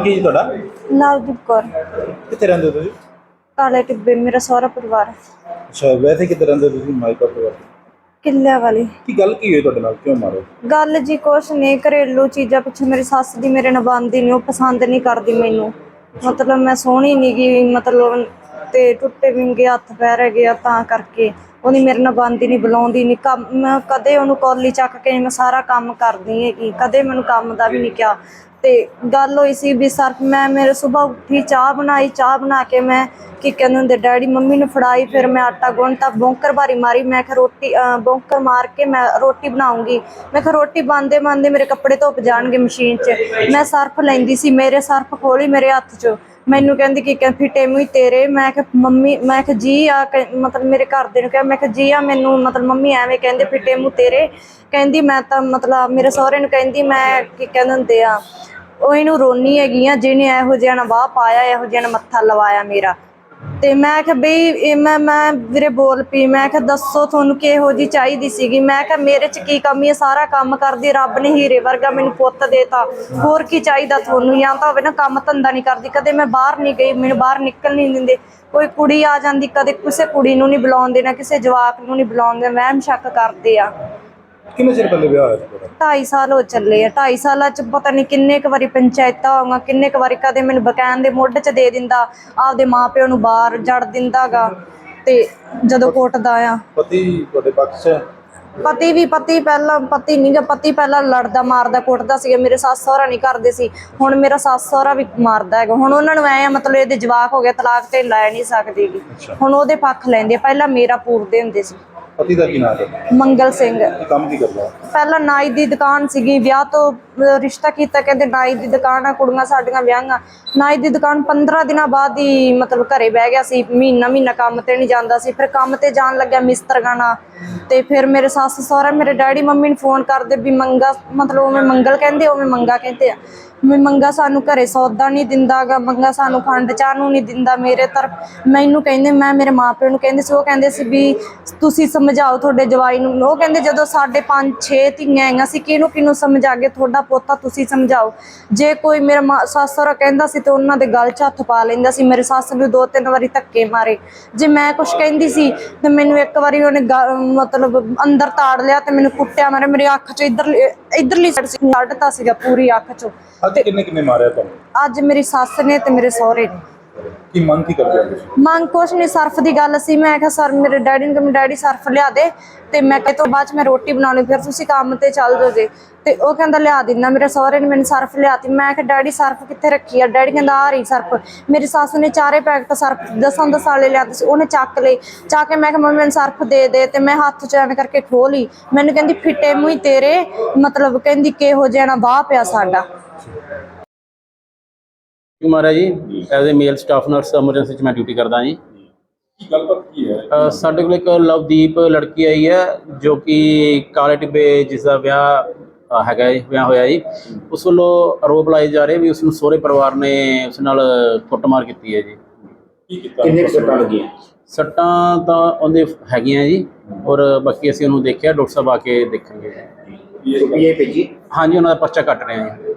ਕੀ ਜੀ ਤੁਹਾਡਾ? ਨਵਦੀਪ ਕੌਰ। ਕਿੱਥੇ ਰਹਿੰਦੇ ਹੋ ਤੁਸੀਂ? ਕਾਲੇ ਟਿੱਬੇ ਮੇਰਾ ਸਹੁਰਾ ਪਰਿਵਾਰ ਅੱਛਾ ਵੈਸੇ ਕਿੱਥੇ ਰਹਿੰਦੇ ਹੋ ਤੁਸੀਂ? ਮਾਈਕਾ ਪਰਿਵਾਰ ਕਿੱਲਿਆਂ ਵਾਲੀ। ਕੀ ਗੱਲ ਕੀ ਹੋਈ ਤੁਹਾਡੇ ਨਾਲ? ਕਿਉਂ ਮਾਰੋ? ਗੱਲ ਜੀ ਕੁਛ ਨਹੀਂ ਘਰੇਲੂ ਚੀਜ਼ਾਂ ਪਿੱਛੇ ਮੇਰੀ ਸੱਸ ਦੀ ਮੇਰੇ ਨਾਲ ਬਣਦੀ ਨਹੀਂ ਉਹ ਪਸੰਦ ਨਹੀਂ ਕਰਦੀ ਮੈਨੂੰ। ਮਤਲਬ ਮੈਂ ਸੋਹਣੀ ਨਹੀਂ ਗਈ ਮਤਲਬ ਤੇ ਟੁੱਟੇ ਵਿੰਗੇ ਹੱਥ ਪੈਰ ਹੈਗੇ ਆ ਤਾਂ ਕਰਕੇ। ਉਹਦੀ ਮੇਰੇ ਨਾਲ ਬਣਦੀ ਨਹੀਂ ਬੁਲਾਉਂਦੀ ਨਹੀਂ ਕੰਮ ਮੈਂ ਕਦੇ ਉਹਨੂੰ ਕੌਲੀ ਚੱਕ ਕੇ ਮੈਂ ਸਾਰਾ ਕੰਮ ਕਰਦੀ ਹੈਗੀ। ਕਦੇ ਮੈਨੂੰ ਕੰਮ ਦਾ ਵੀ ਨਹੀਂ ਕਿਹਾ। ਤੇ ਗੱਲ ਹੋਈ ਸੀ ਵੀ ਸਰ ਮੈਂ ਮੇਰੇ ਸਵੇਰ ਉੱਠੀ ਚਾਹ ਬਣਾਈ ਚਾਹ ਬਣਾ ਕੇ ਮੈਂ ਕੀ ਕਹਿੰਦੇ ਹੁੰਦੇ ਡੈਡੀ ਮੰਮੀ ਨੂੰ ਫੜਾਈ ਫਿਰ ਮੈਂ ਆਟਾ ਗੁੰਨਤਾ ਬੌਂਕਰ ਬਾਰੀ ਮਾਰੀ। ਮੈਂ ਕਿਹਾ ਰੋਟੀ ਅਹ, ਬੌਂਕਰ ਮਾਰ ਕੇ ਮੈਂ ਰੋਟੀ ਬਣਾਉਂਗੀ। ਮੈਂ ਕਿਹਾ ਰੋਟੀ ਬੰਦੇ ਬੰਦੇ ਮੇਰੇ ਕੱਪੜੇ ਧੁੱਪ ਜਾਣਗੇ ਮਸ਼ੀਨ 'ਚ। ਮੈਂ ਸਰਫ ਲੈਂਦੀ ਸੀ ਮੇਰੇ ਸਰਫ ਖੋਲੀ ਮੇਰੇ ਹੱਥ 'ਚ। ਮੈਨੂੰ ਕਹਿੰਦੀ ਕਿ ਕਹਿੰਦੀ ਫਿੱਟੇ ਮੂੰਹ ਤੇਰੇ, ਮੈਂ ਕਿਹਾ ਮੰਮੀ, ਮੈਂ ਕਿਹਾ ਜੀ, ਆ ਮਤਲਬ ਮੇਰੇ ਘਰ ਦੇ ਨੂੰ ਕਿਹਾ, ਮੈਂ ਕਿਹਾ ਜੀ, ਆ ਮੈਨੂੰ ਮਤਲਬ ਮੰਮੀ ਐਵੇਂ ਕਹਿੰਦੇ ਫਿੱਟੇ ਮੂੰਹ ਤੇਰੇ। ਕਹਿੰਦੀ ਮੈਂ ਤਾਂ ਮਤਲਬ ਮੇਰੇ ਸਹੁਰੇ ਨੂੰ ਕਹਿੰਦੀ ਮੈਂ ਕੀ ਕਹਿੰਦੇ ਹੁੰਦੇ ਆ, ਉਹ ਇਹਨੂੰ ਰੋਨੀ ਹੈਗੀ ਆ, ਜਿਹਨੇ ਇਹੋ ਜਿਹਾ ਨਾ ਵਾਹ ਪਾਇਆ, ਇਹੋ ਜਿਹਾ ਨਾ ਮੱਥਾ ਲਵਾਇਆ ਮੇਰਾ। ਤੇ ਮੈਂ ਕਿਹਾ ਬਈ ਇਹ ਮੈਂ ਮੈਂ ਵੀਰੇ ਬੋਲ ਪਈ, ਮੈਂ ਕਿਹਾ ਦੱਸੋ ਤੁਹਾਨੂੰ ਕਿਹੋ ਜੀ ਚਾਹੀਦੀ ਸੀਗੀ? ਮੈਂ ਕਿਹਾ ਮੇਰੇ ਚ ਕੀ ਕਮੀ ਹੈ? ਸਾਰਾ ਕੰਮ ਕਰਦੀ, ਰੱਬ ਨੇ ਹੀਰੇ ਵਰਗਾ ਮੈਨੂੰ ਪੁੱਤ ਦੇਤਾ। ਹੋਰ ਕੀ ਚਾਹੀਦਾ ਤੁਹਾਨੂੰ? ਜਾਂ ਤਾਂ ਹੋਵੇ ਨਾ ਕੰਮ ਧੰਦਾ ਨਹੀਂ ਕਰਦੀ। ਕਦੇ ਮੈਂ ਬਾਹਰ ਨਹੀਂ ਗਈ, ਮੈਨੂੰ ਬਾਹਰ ਨਿਕਲ ਨਹੀਂ ਦਿੰਦੇ। ਕੋਈ ਕੁੜੀ ਆ ਜਾਂਦੀ, ਕਦੇ ਕਿਸੇ ਕੁੜੀ ਨੂੰ ਨਹੀਂ ਬੁਲਾਉਣ ਦੇਣਾ ਕਿਸੇ ਜਵਾਕ ਨੂੰ ਨਹੀਂ ਬੁਲਾਉਂਦੇ। ਵਹਿਮ ਸ਼ੱਕ ਕਰਦੇ ਆ। ਕਿੰਨੇ ਚਿਰ ਪਹਿਲੇ ਵਿਆਹ ਹੋਇਆ ਸੀ ਤੁਹਾਡਾ? 2.5 ਸਾਲ ਹੋ ਚੱਲੇ ਆ। 2.5 ਸਾਲਾਂ ਚ ਪਤਾ ਨਹੀਂ ਕਿੰਨੇ ਕੁ ਵਾਰੀ ਪੰਚਾਇਤਾਂ ਹੋਈਆਂ ਕਿੰਨੇ ਕੁ ਵਾਰੀ ਕਦੇ ਮੈਨੂੰ ਬਕਾਨ ਦੇ ਮੁੱਢ ਚ ਦੇ ਦਿੰਦਾ ਆਪਦੇ ਮਾਪਿਆਂ ਨੂੰ ਬਾਹਰ ਜੜ ਦਿੰਦਾਗਾ। ਤੇ ਜਦੋਂ ਕੁੱਟਦਾ ਆ ਪਤੀ ਤੁਹਾਡੇ ਪੱਖ 'ਚ ਹੈ? ਪਤੀ ਵੀ ਪਤੀ ਪਹਿਲਾਂ ਪਤੀ ਨਹੀਂ ਗਾ ਪਤੀ ਪਹਿਲਾਂ ਲੜਦਾ ਮਾਰਦਾ ਕੁੱਟਦਾ ਸੀਗਾ। ਮੇਰੇ ਸੱਸ ਸਹੁਰਾ ਨਹੀਂ ਕਰਦੇ ਸੀ। ਹੁਣ ਮੇਰਾ ਸੱਸ ਸਹੁਰਾ ਵੀ ਮਾਰਦਾ ਹੈਗਾ। ਹੁਣ ਉਹਨਾਂ ਨੂੰ ਐ ਆ ਮਤਲਬ ਇਹਦੇ ਜਵਾਕ ਹੋ ਗਿਆ ਤਲਾਕ ਤੇ ਲੈ ਨਹੀਂ ਸਕਦੀਗੀ ਅੱਛਾ। ਹੁਣ ਉਹਦੇ ਪੱਖ ਲੈਂਦੇ ਆ। ਪਹਿਲਾਂ ਮੇਰਾ ਪੂਰਦੇ ਹੁੰਦੇ ਸੀ। ਪਤੀ ਦਾ ਕੀ ਨਾਮ ਹੈ? ਮੰਗਲ ਸਿੰਘ। ਕੰਮ ਕੀ ਕਰਦਾ? ਪਹਿਲਾਂ ਨਾਈ ਦੀ ਦੁਕਾਨ ਸੀਗੀ ਵਿਆਹ ਤੋਂ ਅਹ ਰਿਸ਼ਤਾ ਕੀਤਾ ਕਹਿੰਦੇ ਨਾਈ ਦੀ ਦੁਕਾਨ ਆ ਕੁੜੀਆਂ ਸਾਡੀਆਂ ਵਿਆਹਾਂ। ਨਾਈ ਦੀ ਦੁਕਾਨ 15 ਦਿਨਾਂ ਬਾਅਦ ਹੀ ਮਤਲਬ ਘਰੇ ਬਹਿ ਗਿਆ ਸੀ ਮਹੀਨਾ ਮਹੀਨਾ ਕੰਮ ਤੇ ਨਹੀਂ ਜਾਂਦਾ ਸੀ। ਫਿਰ ਕੰਮ ਤੇ ਜਾਣ ਲੱਗਿਆ ਮਿਸਤਰਗਾਣਾ ਤੇ ਫਿਰ ਮੇਰੇ ਸੱਸ ਸਹੁਰਾ ਮੇਰੇ ਡੈਡੀ ਮੰਮੀ ਨੂੰ ਫੋਨ ਕਰਦੇ ਵੀ ਮੰਗਾ ਮਤਲਬ ਉਵੇਂ ਮੰਗਲ ਕਹਿੰਦੇ ਉਵੇਂ ਮੰਗਾ ਕਹਿੰਦੇ ਆ। ਮੈਂ ਮੰਗਾ ਸਾਨੂੰ ਘਰੇ ਸੌਦਾ ਨਹੀਂ ਦਿੰਦਾਗਾ ਮੰਗਾ ਸਾਨੂੰ ਖੰਡ ਚਾਹ ਨੂੰ ਨਹੀਂ ਦਿੰਦਾ ਮੇਰੇ ਤਰਫ। ਮੈਨੂੰ ਕਹਿੰਦੇ ਮੈਂ ਮੇਰੇ ਮਾਪਿਆਂ ਨੂੰ ਕਹਿੰਦੇ ਸੀ ਉਹ ਕਹਿੰਦੇ ਸੀ ਵੀ ਤੁਸੀਂ ਸਮਝਾਓ ਤੁਹਾਡੇ ਜਵਾਈ ਨੂੰ। ਉਹ ਕਹਿੰਦੇ ਜਦੋਂ ਸਾਡੇ ਪੰਜ ਛੇ ਧੀਆਂ ਆਈਆਂ ਸੀ ਕਿਹਨੂੰ ਕਿਹਨੂੰ ਸਮਝਾਗੇ? ਤੁਹਾਡਾ ਪੋਤਾ ਤੁਸੀਂ ਸਮਝਾਓ। ਜੇ ਕੋਈ ਮੇਰਾ ਮਾਂ- ਸੱਸ ਸਹੁਰਾ ਕਹਿੰਦਾ ਸੀ ਤੇ ਉਹਨਾਂ ਦੇ ਗਲ 'ਚ ਹੱਥ ਪਾ ਲੈਂਦਾ ਸੀ ਮੇਰੇ ਸੱਸ ਨੂੰ ਦੋ ਤਿੰਨ ਵਾਰੀ ਧੱਕੇ ਮਾਰੇ। ਜੇ ਮੈਂ ਕੁਝ ਕਹਿੰਦੀ ਸੀ ਤੇ ਮੈਨੂੰ ਇੱਕ ਵਾਰੀ ਉਹਨੇ ਮਤਲਬ ਅੰਦਰ ਤਾੜ ਲਿਆ ਤੇ ਮੈਨੂੰ ਕੁੱਟਿਆ ਮਾਰੇ ਮੇਰੀ ਅੱਖ 'ਚ ਇਧਰ ਇਧਰਲੀ ਸਾਈਡ ਸੀ ਕੱਢਤਾ ਸੀਗਾ ਪੂਰੀ ਅੱਖ 'ਚੋਂ। ਅੱਜ ਕਿੰਨੇ ਕਿੰਨੇ ਮਾਰਿਆ ਤੁਹਾਨੂੰ? ਅੱਜ ਮੇਰੀ ਸੱਸ ਨੇ ਤੇ ਮੇਰੇ ਸਹੁਰੇ ਨੇ। ਕੀ ਮੰਗ ਕੀ ਕਰਦੇ ਹੋ ਤੁਸੀਂ? ਮੰਗ ਕੁਛ ਨਹੀਂ ਸਰਫ ਦੀ ਗੱਲ ਸੀ। ਮੈਂ ਕਿਹਾ, ਸਰ, ਮੇਰੇ ਡੈਡੀ ਨੂੰ ਕਿ ਮੇਰੇ ਡੈਡੀ ਸਰਫ ਲਿਆ ਦੇ ਤੇ ਮੈਂ ਕਿਹਾ ਤੋਂ ਬਾਅਦ 'ਚ ਮੈਂ ਰੋਟੀ ਬਣਾ ਫਿਰ ਤੁਸੀਂ ਕੰਮ ਤੇ ਚੱਲ ਜਾਓ ਜੇ। ਤੇ ਉਹ ਕਹਿੰਦਾ, ਲਿਆ ਦਿੰਦਾ ਮੇਰੇ ਸਹੁਰੇ ਨੇ ਮੈਨੂੰ ਸਰਫ ਲਿਆਤੀ ਮੈਂ ਕਿਹਾ, ਡੈਡੀ ਸਰਫ ਕਿੱਥੇ ਰੱਖੀ ਆ? ਡੈਡੀ ਕਹਿੰਦਾ ਆ ਰਹੀ ਸਰਫ। ਮੇਰੀ ਸੱਸ ਨੇ ਚਾਰੇ ਪੈਕਟ ਸਰਫ, ਦਸਾਂ ਦਸਾਂ ਵਾਲੇ ਲਿਆਤੇ ਸੀ, ਉਹਨੇ ਚੱਕ ਲਈ ਚੱਕ ਕੇ ਮੈਂ ਕਿਹਾ, ਮੰਮੀ, ਮੈਨੂੰ ਸਰਫ ਦੇ ਦੇ। ਤੇ ਮੈਂ ਹੱਥ 'ਚ ਐਵੇਂ ਕਰਕੇ ਖੋਹ ਲਈ। ਮੈਨੂੰ ਕਹਿੰਦੀ, ਫਿੱਟੇ ਮੂੰਹ ਹੀ ਤੇਰੇ। ਮਤਲਬ ਕਹਿੰਦੀ, ਕਿਹੋ ਜਿਹਾ ਨਾ ਵਾਹ ਪਿਆ ਸਾਡਾ। Kumara ji as a male staff nurse emergency ਚ ਮੈਂ ਡਿਊਟੀ ਕਰਦਾ ਜੀ। ਕੀ ਗੱਲਬਾਤ ਕੀ ਹੈ? ਅ, ਸਾਡੇ ਕੋਲ ਇੱਕ ਲਵਦੀਪ ਲੜਕੀ ਆਈ ਹੈ ਜੋ ਕਿ ਕਾਲੇ ਟਿੱਬੇ ਜਿਸ ਦਾ ਵਿਆਹ ਅ, ਹੈਗਾ ਜੀ ਵਿਆਹ ਹੋਇਆ ਜੀ। ਉਸ ਵੱਲੋਂ ਆਰੋਪ ਲਾਏ ਜਾ ਰਹੇ ਵੀ ਉਸ ਨੂੰ ਸਹੁਰੇ ਪਰਿਵਾਰ ਨੇ ਉਸ ਨਾਲ ਕੁੱਟਮਾਰ ਕੀਤੀ ਹੈ ਜੀ। ਕੀ ਕੀਤਾ? ਕਿੰਨੇ ਕੁ ਸੱਟਾਂ ਲੱਗੀਆਂ? ਸੱਟਾਂ ਤਾਂ ਉਹਦੇ ਹੈਗੀਆਂ ਜੀ ਔਰ ਬਾਕੀ ਅਸੀਂ ਉਹਨੂੰ ਦੇਖਿਆ ਡਾਕਟਰ ਸਾਹਿਬ ਆ ਕੇ ਦੇਖਣਗੇ। ਜੀ ਰੁਪਏ ਭੇਜੀ? ਹਾਂਜੀ ਉਹਨਾਂ ਦਾ ਪਰਚਾ ਕੱਟ ਰਹੇ ਹਾਂ ਜੀ।